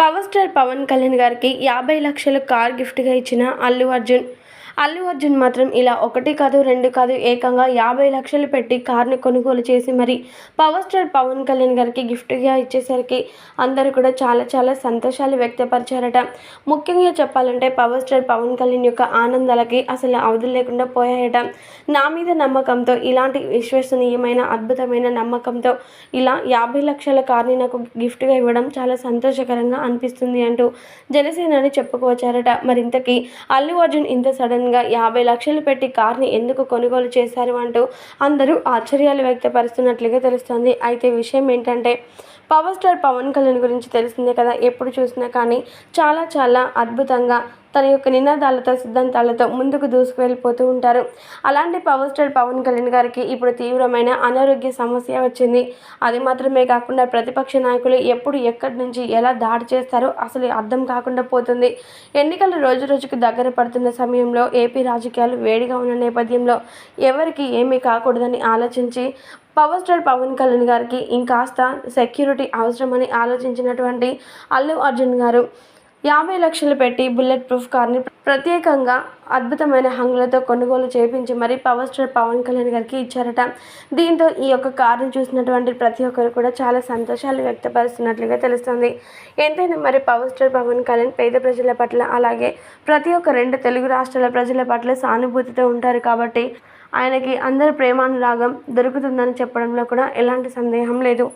Power star Pawan Kalyan గారికి యాభై లక్షల కార్ గిఫ్ట్గా ఇచ్చిన అల్లు అర్జున్. అల్లు అర్జున్ మాత్రం ఇలా ఒకటి కాదు రెండు కాదు ఏకంగా యాభై లక్షలు పెట్టి కార్ని కొనుగోలు చేసి మరి పవర్ స్టార్ పవన్ కళ్యాణ్ గారికి గిఫ్ట్గా ఇచ్చేసరికి అందరూ కూడా చాలా చాలా సంతోషాలు వ్యక్తపరిచారట. ముఖ్యంగా చెప్పాలంటే పవర్ స్టార్ పవన్ కళ్యాణ్ యొక్క ఆనందాలకి అసలు అవధులు లేకుండా పోయాయట. నా మీద నమ్మకంతో ఇలాంటి విశ్వసనీయమైన అద్భుతమైన నమ్మకంతో ఇలా యాభై లక్షల కార్ని నాకు గిఫ్ట్గా ఇవ్వడం చాలా సంతోషకరంగా అనిపిస్తుంది అంటూ జనసేనని చెప్పుకోవచ్చారట. మరింతకీ అల్లు అర్జున్ ఇంత సడన్గా యాభై లక్షలు పెట్టి కార్ని ఎందుకు కొనుగోలు చేశారు అంటూ అందరూ ఆశ్చర్యాలు వ్యక్తపరుస్తున్నట్లుగా తెలుస్తోంది. అయితే విషయం ఏంటంటే పవర్ స్టార్ పవన్ కళ్యాణ్ గురించి తెలిసిందే కదా ఎప్పుడు చూసినా కానీ చాలా చాలా అద్భుతంగా తన యొక్క నినాదాలతో సిద్ధాంతాలతో ముందుకు దూసుకువెళ్ళిపోతూ ఉంటారు. అలాంటి పవర్ స్టార్ పవన్ కళ్యాణ్ గారికి ఇప్పుడు తీవ్రమైన అనారోగ్య సమస్య వచ్చింది. అది మాత్రమే కాకుండా ప్రతిపక్ష నాయకులు ఎప్పుడు ఎక్కడి నుంచి ఎలా దాడి చేస్తారో అసలు అర్థం కాకుండా పోతుంది. ఎన్నికలు రోజు రోజుకు దగ్గర పడుతున్న సమయంలో ఏపీ రాజకీయాలు వేడిగా ఉన్న నేపథ్యంలో ఎవరికి ఏమీ కాకూడదని ఆలోచించి పవర్ స్టార్ పవన్ కళ్యాణ్ గారికి ఇంకాస్త సెక్యూరిటీ అవసరమని ఆలోచించినటువంటి అల్లు అర్జున్ గారు యాభై లక్షలు పెట్టి బుల్లెట్ ప్రూఫ్ కార్ని ప్రత్యేకంగా అద్భుతమైన హంగులతో కొనుగోలు చేపించి మరి పవర్ స్టార్ పవన్ కళ్యాణ్ గారికి ఇచ్చారట. దీంతో ఈ యొక్క కార్ని చూసినటువంటి ప్రతి ఒక్కరు కూడా చాలా సంతోషాలు వ్యక్తపరుస్తున్నట్లుగా తెలుస్తుంది. ఎంతైనా మరి పవర్ స్టార్ పవన్ కళ్యాణ్ పేద ప్రజల పట్ల అలాగే ప్రతి ఒక్క రెండు తెలుగు రాష్ట్రాల ప్రజల పట్ల సానుభూతితో ఉంటారు కాబట్టి ఆయనకి అందరి ప్రేమానురాగం దొరుకుతుందని చెప్పడంలో కూడా ఎలాంటి సందేహం లేదు.